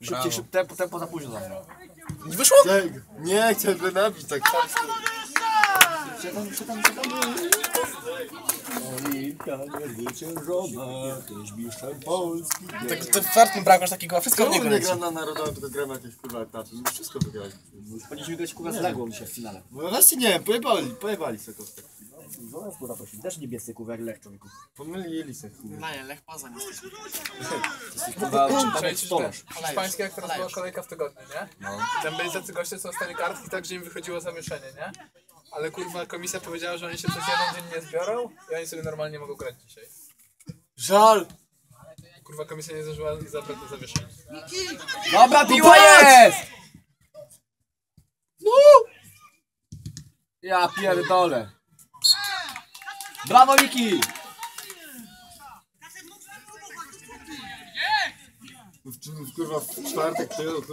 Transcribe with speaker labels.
Speaker 1: Szybciej, szybciej, tempo, tempo za późno za mną.
Speaker 2: Wyszło?
Speaker 3: Nie, chciałem go nabić tak też mistrzem Polski.
Speaker 2: Tak, to fartny bramkarz takiego, a wszystko w niego
Speaker 3: nie
Speaker 2: leci.
Speaker 3: gra na narodowym, tylko gramy jakieś kurwa etapy. My wszystko wygrali.
Speaker 1: Powinniśmy grać kurwa z Ległą dzisiaj w finale.
Speaker 3: No właśnie nie wiem, pojebali, pojebali sobie kostkę.
Speaker 1: Zobacz kurwa. Też niebiescy kurwa jak Lech człowieku.
Speaker 3: Pomylili się kurwa.
Speaker 2: Daję, Lech.
Speaker 1: Kurwa, tam jak
Speaker 4: teraz była kolejka w tygodniu, nie?
Speaker 1: No.
Speaker 4: Tam byli tacy goście, co dostali kartki, tak, że im wychodziło zawieszenie, nie? Ale kurwa komisja powiedziała, że oni się coś jeden dzień nie zbiorą i oni sobie normalnie mogą grać dzisiaj.
Speaker 3: Żal!
Speaker 4: Kurwa komisja nie zdążyła zabrać do zawieszenia.
Speaker 1: Dobra, piła jest! No! Ja pierdolę. Brawo Miki!
Speaker 3: W, w, kurwa w czwartek kurwa